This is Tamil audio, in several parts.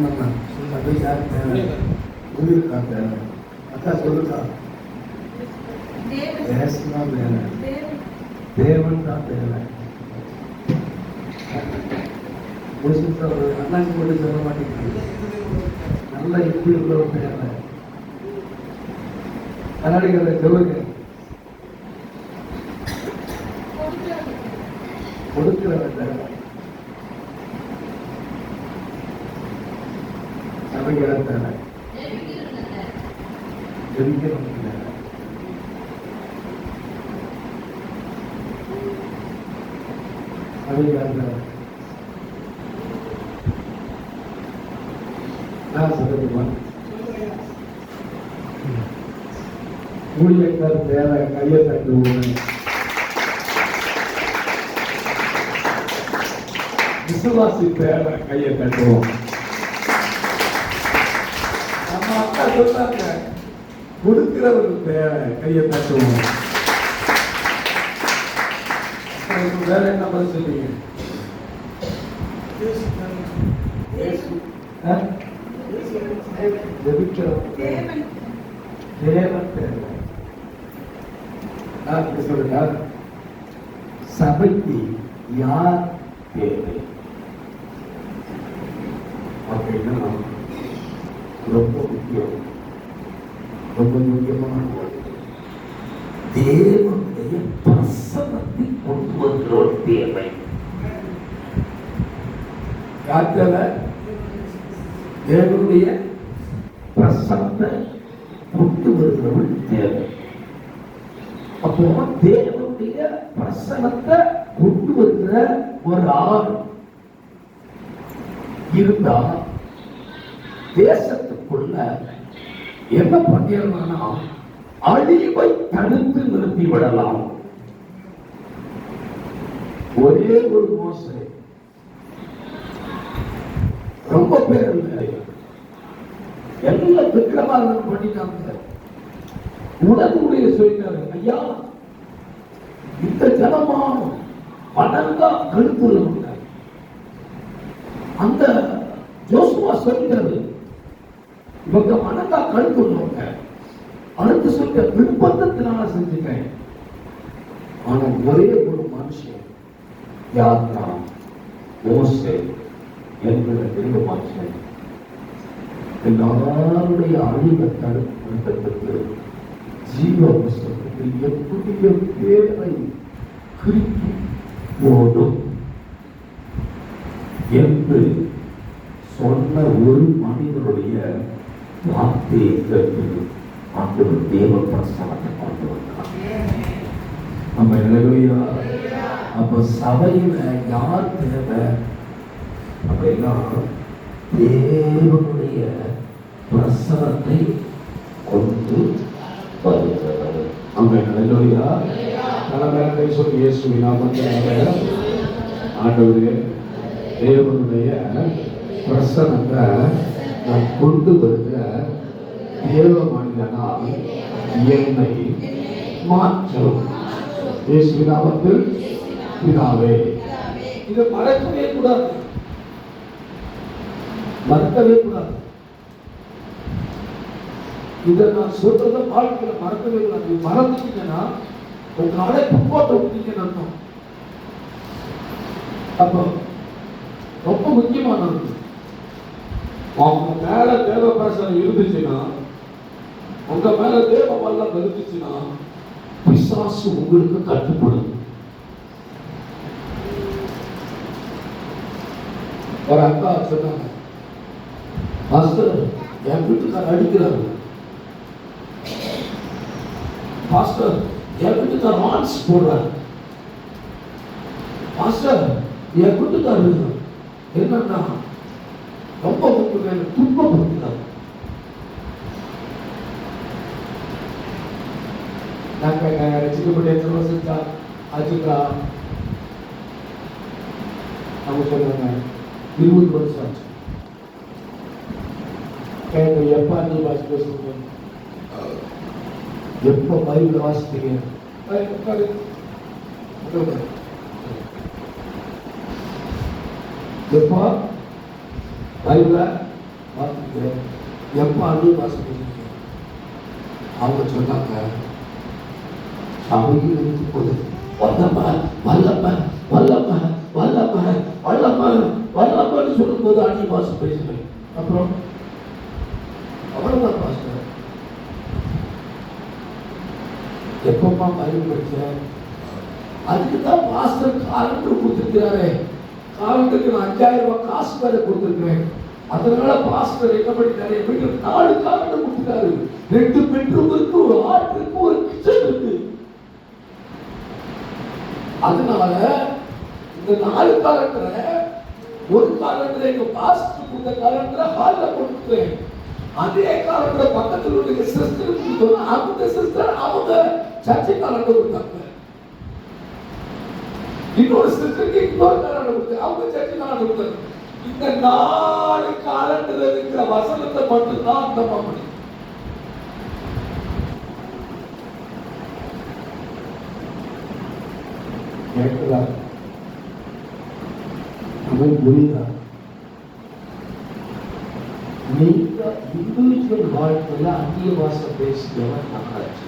சொன்னம்மா சபை யார் தேவை ஊருக்கா தேவை அக்கா சொல்லுக்கா தேசம் தேவை தேவன். தான் தேவை முடிச்சுட்டு அண்ணாக்கு கூட சொல்ல மாட்டேங்குது நல்ல இப்படி உள்ளவர் தேவை கர்நாடகாவில் சொல்லுங்க. கொடுக்கிறவன். தேவை சபைகளை தேவை ஜெபிக்கிறவன் தேவை சபைகளை தேவை நான் சொல்லட்டுமா ஊழியக்கார் தேவை கையை தட்டுவோம் விசுவாசி தேவை கையை தட்டுவோம் நம்ம சொன்னாங்க கொடுக்கிறவர் தேவை கையை தட்டுவோம் வேற என்ன பதில் சொல்றீங்க சொல்லுங்க சபைக்கு யார் தேவை அப்படின்னு ரொம்ப முக்கியம். ரொம்ப முக்கியமான தேவனுடைய பிரசனத்தை கொண்டு வருகிறோர் தேவை காற்றலை தேவனுடைய பிரசனத்தை கொண்டு வருகிறவள் தேவை அப்போ தேவனுடைய பிரசனத்தை கொண்டு வருகிற ஒரு ஆள் இருந்தா தேசத்துக்குள்ள என்ன அழிவை தடுத்து நிறுத்தி விடலாம் ஒரே ஒரு மோசை. ரொம்ப பேர் இல்லை எல்லாம் விக்கிரமாதம் பண்ணிட்டாங்க. உடனுடைய சொல்லிட்டாரு ஐயா இந்த ஜனமா மணங்கா கழுத்துல அந்த ஜோசுவா சொல்லிட்டாரு இவங்க மணங்கா கழுத்துள்ளவங்க அடுத்து சொல்லிட்ட விருப்பத்தினால செஞ்சுட்டேன். ஆனா ஒரே ஒரு மனுஷன் யாத்ரா மோசே என்கிற பெரிய மனுஷன் எல்லாருடைய அழிவை தடுப்பதற்கு ஜீவ புஸ்தகத்தில் எப்படிய பேரை குறித்து போடும் என்று சொன்ன ஒரு மனிதனுடைய வார்த்தையை கேட்கிறது ஆண்டவர் தேவ பிரசனத்தை கொண்டு வந்தார் நம்ம நிலையா அப்போ சபையில யார் தேவை அப்படின்னா தேவனுடைய பிரசனத்தை? கொண்டு வருகிறது அங்க நிலையா தலைமையை சொல்லி இயேசுவின் நாமத்தில் ஆண்டவரே தேவனுடைய பிரசனத்தை நான் கொண்டு வருகிற தேவ மனிதனால் என்னை மாற்றும். இயேசுவின் பிதாவே. இதை மறக்கவே கூடாது. மறக்கவே கூடாது. இதை நான் சொல்றத வாழ்க்கையில மறக்கவே கூடாது. மறந்துட்டீங்கன்னா உங்க அழைப்பு போட்டு விட்டீங்கன்னு அர்த்தம். அப்போ ரொம்ப முக்கியமானது அவங்க மேல தேவ பிரசனம் இருந்துச்சுன்னா உங்க மேல தேவ வல்லம் இருந்துச்சுன்னா பிசாசு உங்களுக்கு கட்டுப்படும். ஒரு அக்கா சொன்னாங்க பாஸ்டர் என் வீட்டுக்கார அடிக்கிறாரு. பாஸ்டர் என் வீட்டுக்கார மார்க்ஸ் போடுறாரு. பாஸ்டர் என் வீட்டுக்காரர் என்னன்னா ரொம்ப உங்களுக்கு துன்பப்படுத்துறாரு வருஷம் ஆச்சு கேட்க எப்போ அந்நிய பாஷை பேசுறீங்க எப்போ பைபிள் வாசிப்பீங்க ஏய், உட்காரு. உட்காரு. எப்போ பைபிள பார்த்துட்டு எப்போ அழுது வாசிக்கிறீங்க அவங்க சொன்னாங்க அப்படியே இருந்து போது வல்லம்ம வல்லம்ம வல்லம்ம வல்லப்பா வல்லம்ம சொல்லும் சொல்லும்போது அடி வாசம் பேசுகிறேன் அப்புறம் அவ்வளோதான் பாஸ்டர் எப்பமா பைபிள் படிச்சேன் அதுக்கு தான் பாஸ்டர் காலண்டர் கொடுத்துருக்கிறாரே. காலண்டருக்கு நான் அஞ்சாயிரம் ரூபாய் காசு வேற கொடுத்துருக்கிறேன். அதனால பாஸ்டர் என்ன பண்ணிட்டாரு? என் வீட்டுல நாலு காலண்டர் கொடுத்துட்டாரு. ரெண்டு பெட்ரூம் இருக்கு ஒரு ஆட் இருக்கு ஒரு கிச்சன் இருக்கு. அதனால இந்த நாலு காலத்துல ஒரு காலத்துல எங்க பாஸ்ட் கொடுத்த காலத்துல ஹால்ல கொடுத்துட்டேன் அதே காலத்துல பக்கத்துல உள்ள சிஸ்டர் கொடுத்தோம் அந்த சிஸ்டர் அவங்க சர்ச்சை காலத்துல கொடுத்தாங்க. இன்னொரு சிஸ்டருக்கு இன்னொரு காலத்துல கொடுத்து அவங்க சர்ச்சை காலத்துல கொடுத்தாங்க. இந்த நாலு காலத்துல இருக்கிற வசனத்தை மட்டும்தான் அந்த பண்ணி கேட்குதா அவன் புரியுதா நீங்க இண்டிவிஜுவல் வாழ்க்கையில அந்நிய பாஷை பேசியவன் நாளாச்சு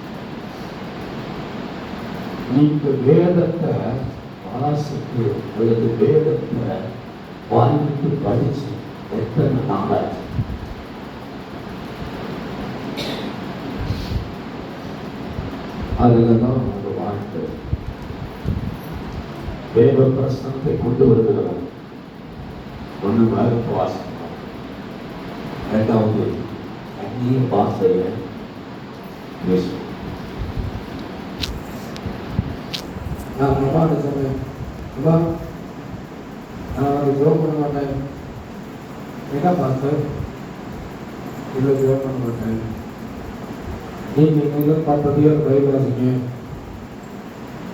நீங்க வேதத்தை வாசித்து அல்லது வேதத்தை வாங்கிட்டு படிச்சு எத்தனை நாளாச்சு அதுல தான் உங்க வாழ்க்கை தேவ பிரசனத்தை கொண்டு வருகிறவன் ஒன்று மேல வாசிக்கணும் ரெண்டாவது அந்நிய பாஷையை பேசும் நான் அம்மாட்ட சொன்னேன் அம்மா நான் அதை ஜோம் பண்ண மாட்டேன். என்ன பாஸ்டர் இல்லை ஜோம் பண்ண மாட்டேன். நீங்கள் நீங்கள் பார்த்ததையோ பைபிள் வாசிங்க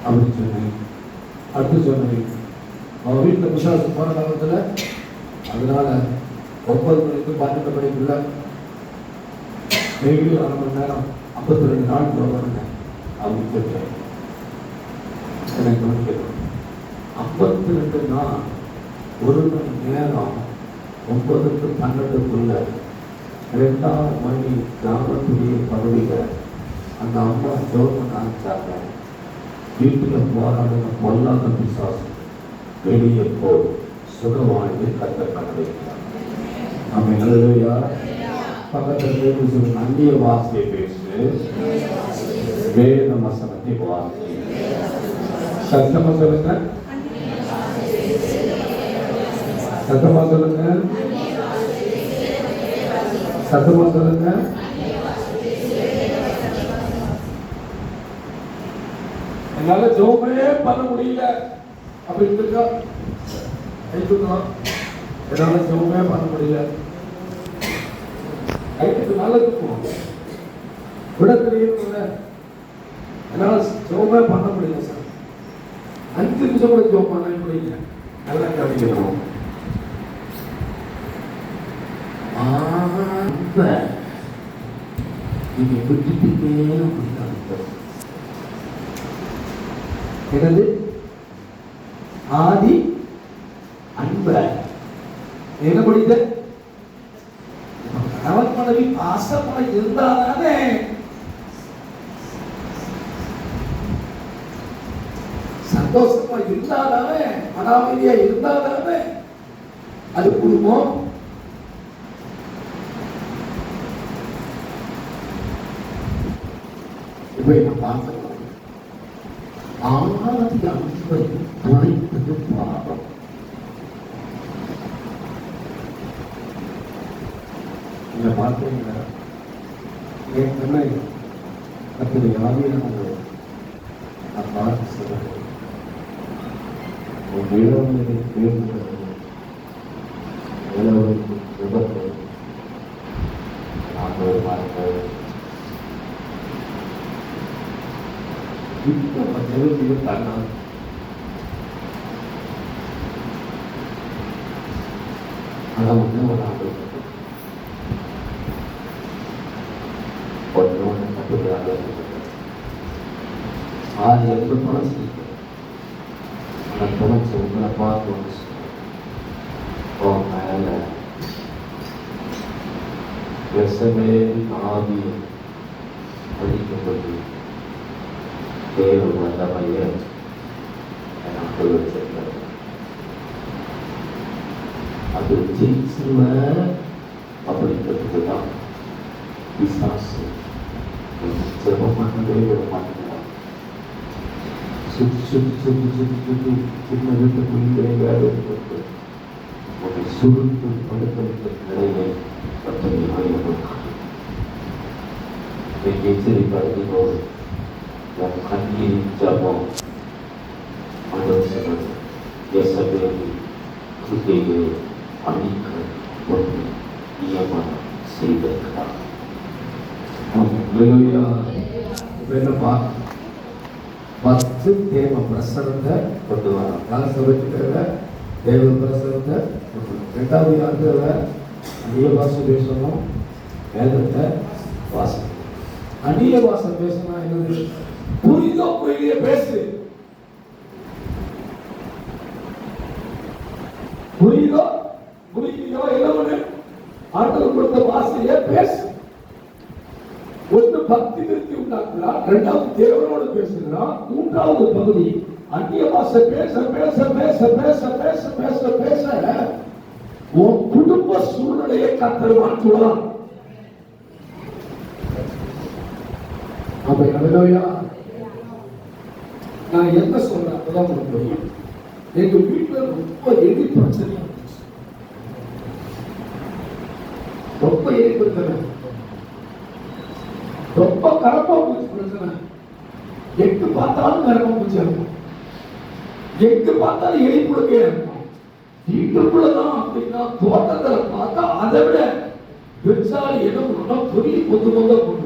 அப்படின்னு சொன்னேன். அடுத்து சொன்னவை அவன் வீட்டில் விசுவாசம் போன காலத்தில் அதனால ஒன்பது மணிக்கு பன்னெண்டு மணிக்குள்ள டெய்லி அரை மணி நேரம் ஐம்பத்தி ரெண்டு நாள் போடுவாங்க அப்படின்னு கேட்டேன் எனக்கு கவனிக்கணும் ஐம்பத்தி ரெண்டு நாள் ஒரு மணி நேரம் ஒன்பது டு பன்னெண்டுக்குள்ள ரெண்டாம் மணி கிராமத்துடைய பகுதியில் அந்த அம்மா ஜோபன் ஆரம்பிச்சாங்க. வீட்டில் போராடின பொல்லாத பிசாசு வெளியே போ. சுகமானது கத்த கண்டுபிடிக்கிறார் நம்ம நல்லதையா பக்கத்தில் இருந்து சொல்லுங்க. அந்நிய வாசியை பேசு. வேத வசனத்தை வாசி சத்தமா சொல்லுங்க. சத்தமா சொல்லுங்க. சத்தமா சொல்லுங்க. என்னால ஜோமே பண்ண முடியல. அப்படின்னு இருக்கா கைத்துக்கலாம் என்னால ஜோமே பண்ண முடியல. கைத்துக்கு நல்லதுக்கும் விட தெரியல என்னால ஜோமே பண்ண முடியல சார். அஞ்சு நிமிஷம் கூட ஜோம் பண்ண முடியல. நல்லா கவனிக்கணும். ஆம்ப நீங்க அப்படின்னு அர்த்தம் என்னது ஆதி அன்ப என்ன முடியுது கணவன் மனைவி பாசமா இருந்தாதானே? சந்தோஷமா இருந்தாதானே? மனாமையா இருந்தாதானே? அது குடும்பம். இப்ப என்ன பார்க்கலாம் ஆதி அன்பை துளைத்தது பாவம் இங்க பார்த்தீங்களா என் கண்ணை அப்படி ஆவியானது நான் பார்த்து சொல்றேன். உன் இளவனை เราเล่าเราคนโน้นนะครับเวลาเราอ่าเรียนคุณพ่อ அது ஜெயிச்சுவ தான் விசாசு ஜபம் பண்ணவே விட மாட்டேங்கிறான் சுற்றி சுற்றி சுற்றி சுற்றி சுற்றி சின்ன வீட்டுக்குள்ளே வேலை போட்டு உன்னை சுருட்டு படுத்த நிலையை பற்றி அறிவுறுத்தான் எச்சரிப்படைகளோடு உன் கண்ணீரின் ஜபம் ஆலோசனை எசபேலி கிருகையை அணிக்க ஒரு நியமனம் செய்திருக்கிறார் ஹalleluya பத்து தேவ பிரசனத்தை கொண்டு வரோம் நான் சொல்லிட்டு தேவ பிரசனத்தை கொண்டு வரோம் ரெண்டாவது யாருக்கிற அந்நிய பாஷை பேசணும் வேதத்தை வாசம் அந்நிய பாஷை பேசணும் என்னது புரிதோ புரியலையே பேசு புரியுதோ ஆண்டவர் கொடுத்த வாசையே பேசு. ஒன்று பக்தி நிறுத்தி உண்டாக்குகிறார் இரண்டாவது தேவனோடு பேசுகிறார் மூன்றாவது பகுதி அந்நிய பாச பேச பேச பேச பேச பேச பேச பேச. உன் குடும்ப சூழ்நிலையை கத்தர் மாற்றுவான் அப்ப ஹalleluya. நான் என்ன சொல்றேன் அப்பதான் உங்களுக்கு புரியும். எங்க வீட்டுல ரொம்ப எலி பிரச்சனை. ரொம்ப எலி ரொம்ப கரப்பா பூச்சி பிரச்சனை எங்கு பார்த்தாலும் கரப்பா பூச்சி இருக்கும் எங்கு பார்த்தாலும் எலி புழுக்கையா இருக்கும். வீட்டுக்குள்ளதான் அப்படின்னா தோட்டத்துல பார்த்தா அதை விட பெருசால் என்ன பண்ணா பெரிய கொத்து கொத்த கொண்டு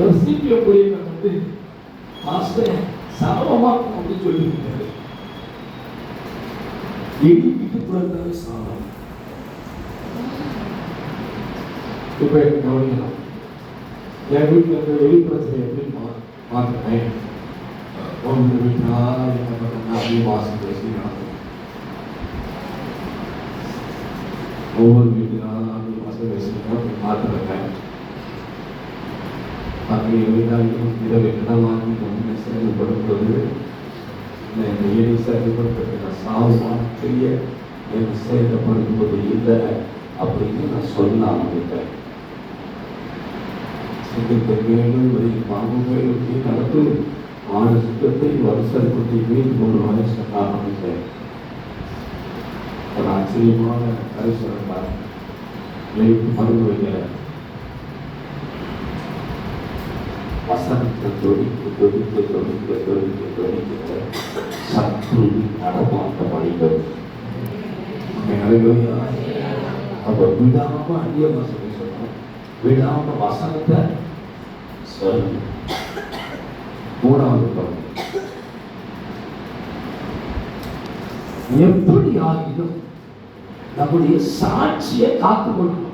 ஒரு சீக்கிய பொறியியல் வந்து மாஸ்டர் சமமாக்கும் அப்படின்னு சொல்லியிருக்காரு. எலி வீட்டுக்குள்ள இருந்தாலே சாதம் இப்போ எனக்கு கவனிக்கலாம் என் வீட்டில் இருக்க வெளி பிரச்சனை எப்படி மா மாற்றினேன் உங்க வீட்டா என்ன பண்ண அப்படியே வாசம் பேசி நடக்கும் ஒவ்வொரு வீட்டுனா அப்படி வாசம் பேசி மாற்றுறேன் அப்படி வீட்டாலும் இரவு என்ன வாங்கி ஒன்று செயல்படும் போது இந்த ஏழை செயல்படுத்த சாவு மாற்றிய என் செயல்படும் இல்லை அப்படின்னு நான் சொல்ல ஆரம்பித்தேன் சிங்கத்தை மேலும் வெளி பாம்புகளுக்கு நடத்து ஆடு சுத்தத்தை வருஷத்துக்கு மீது கொண்டு வர சொல்ல ஆரம்பித்தேன் ஒரு ஆச்சரியமான கரிசனம் சொல்றார் எழுத்து மருந்து வைக்கிறேன். வசனத்தை தொடிக்க தொடிக்க தொடிக்க தொடிக்க தொடிக்க சற்று நடமாட்டம் அடைகிறது அப்ப விடாம அந்நிய வசனம் சொல்லணும் விடாம வசனத்தை சொல்லணும் மூணாவது பகுதி எப்படி ஆகிலும் நம்முடைய சாட்சியை காத்து கொள்ளணும்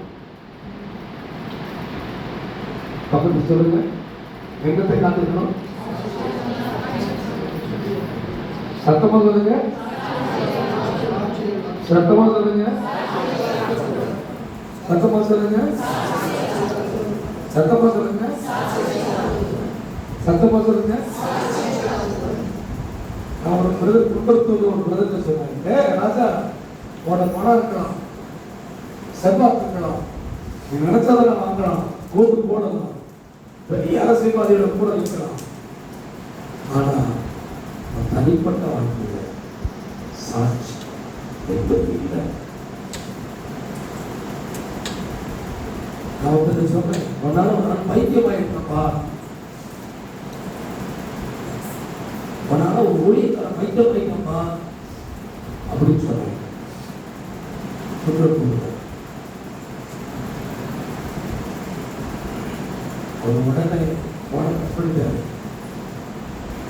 பக்கத்து சொல்லுங்க. எங்க போய் காத்திருக்கணும் சத்தமா சொல்லுங்க. சத்தமா சொல்லுங்க. சத்தமா சொல்லுங்க. சத்தமா சொல்லுங்க. சத்தமா சொல்லுங்க. நான் ஒரு பிரதர் குடும்பத்தூர் ஒரு பிரதர் ராஜா உன்னோட பணம் இருக்கலாம். செல்வாக்கு இருக்கலாம். நீ நினைச்சதெல்லாம் வாங்கலாம். கோட்டு போடலாம். பெரிய அரசியல்வாதியோட கூட நிற்கலாம் ஆனால் தனிப்பட்ட வாழ்க்கையில சாட்சி என்பது இல்லை. நான் வந்து சொல்றேன் உன்னால ஒரு நாள் பைத்தியம் ஆயிருக்கப்பா உன்னால ஒரு ஊழியக்கார பைத்தியமாயிருக்கப்பா அப்படின்னு சொல்றேன் சொல்றது ஒரு உடனே உனக்கு போயிட்டாரு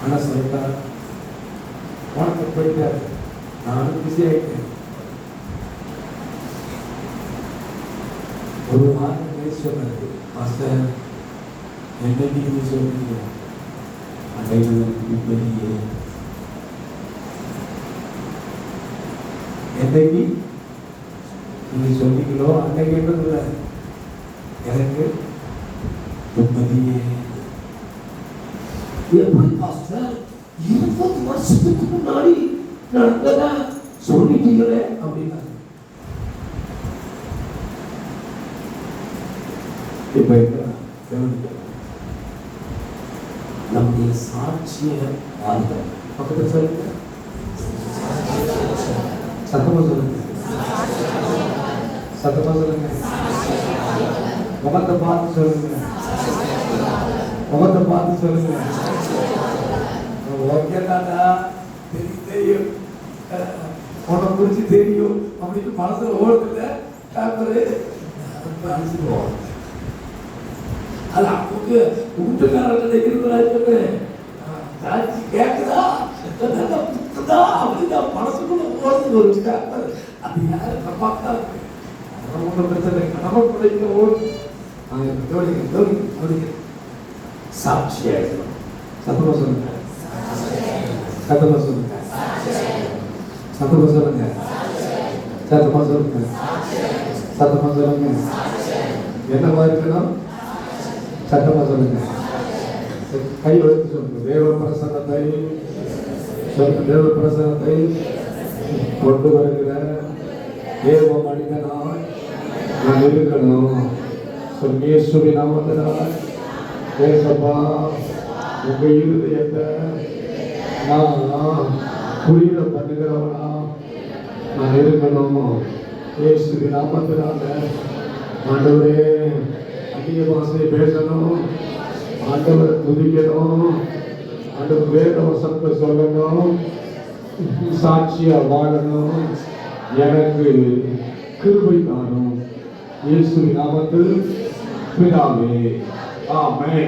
ஆனா சொல்லிட்டார் உனக்கு போயிட்டாரு நானும் பிஸி ஆயிட்டேன் ஒரு வாரம் கழிச்சு சொன்னாரு மாஸ்டர் என்னைக்கு நீ சொல்றீங்க. அடைவதற்கு பெரிய என்னைக்கு நீங்க சொன்னீங்களோ அன்னைக்கு இல்லை எனக்கு நிம்மதியே எப்படி பாஸ்டர் இருபது வருஷத்துக்கு முன்னாடி நடந்ததா சொல்லிட்டீங்களே அப்படின்னா இப்ப என்ன கவனிக்க. நம்முடைய சாட்சிய வாழ்க்கை பக்கத்துல சொல்லுங்க சத்தமா சொல்லுங்க சத்தமா சொல்லுங்க முகத்தை பார்த்து சொல்லுங்க. முகத்தை பார்த்து சொல்லுங்க. ஓகே தாண்டா தெரியும் உன்னை குறிச்சு தெரியும் அப்படின்னு மனசுல ஓடுதுல தாப்பரு மனசுல அது அப்போக்கு வீட்டுக்காரர்கள் இருக்கிறாரு சாட்சி கேட்குதா நல்லா புத்துதா அப்படின்னு மனசுக்குள்ள ஓடுது ஒரு பேப்பர் அது யாரும் தப்பாக்கா இருக்கு அதெல்லாம் ஒன்றும் பிரச்சனை கடவுள் பிள்ளைங்க ஓடுது. சாட்சியா சத்தமா சொல்லுங்க சத்தமா சொல்லுங்க சத்தமா சொல்லுங்க சத்தமா சொல்லுங்க சத்தமா சொல்லுங்க என்னவா இருக்கணும் சத்தமா சொல்லுங்க கை எடுத்து சொல்லுங்க தேவ பிரசன்னத்தை சொல்லுங்க தேவ பிரசன்னத்தை கொண்டு வருகிற தேவ மனிதனாய் நான் இருக்கணும் சொல்லுங்க இயேசுவி நாமத்தினால். ஏசப்பா உங்க இருதயத்தை நான் புரியுற பண்ணுகிறவனா. நான் இருக்கணும்? இயேசுவி நாமத்தினால. ஆண்டவரே அதிக பாசையை பேசணும். ஆண்டவரை துதிக்கணும். ஆண்டவர் வேத வசனத்தை சொல்லணும். சாட்சியா வாழணும். எனக்கு கிருபை தாரும். இயேசு நாமத்தில் တွေ့တော်မူအာမင်